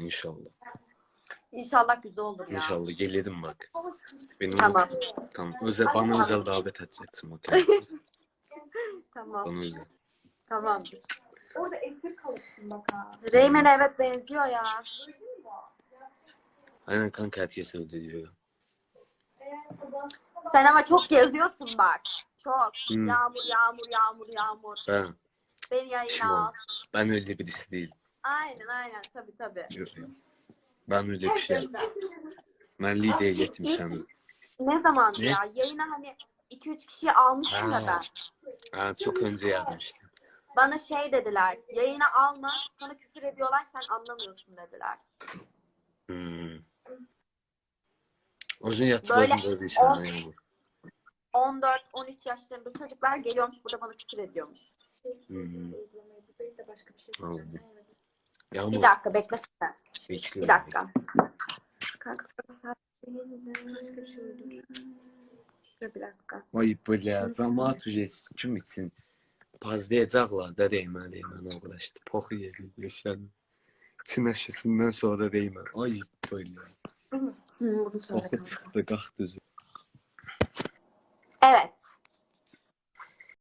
inşallah. İnşallah güzel olur ya. İnşallah gelirim bak. Benim Tamam. Tamam. Özel, bana özel davet edeceksin bak. Tamam. bana özel. Tamamdır. Orada esir kalırsın bak ha. Reymen'e evet benziyor ya. Aynen kanka herkes öyle diyor. Sen ama çok geziyorsun bak. Çok. Hmm. Yağmur, yağmur, yağmur, yağmur. Ha, Beni yayına Tamam. al. ben öyle birisi değilim. Aynen aynen tabii tabii. Yok, yok. Ben öyle bir şey Ben Lide'ye gittim sen. Ne zaman Ne? ya? Yayına hani 2-3 kişiyi almıştım ya ben. Ha, çok önce yazmıştım. Bana şey dediler. Yayına alma. Sana küfür ediyorlar sen anlamıyorsun dediler. Hmm. Uzun yattı Böyle bazım böyle inşallah on- yağmur. 14-13 yaşlarında çocuklar geliyormuş burada bana küfür ediyormuş. Hmm. Başka bir şey Anladım. diyeceğim. Yağmur. Bir dakika beklesene. bekle. Bir dakika. Kanka Başka bir şey oldu. dur bir dakika. Vay bля, cəmaat ücretsiz kim için pazlayacaqlar da Reymen Reymen arkadaşlar. Poxu yedi yaşadı. Çin aşısından sonra Reymen. Ay bля. Hı, bunu söyle Poxu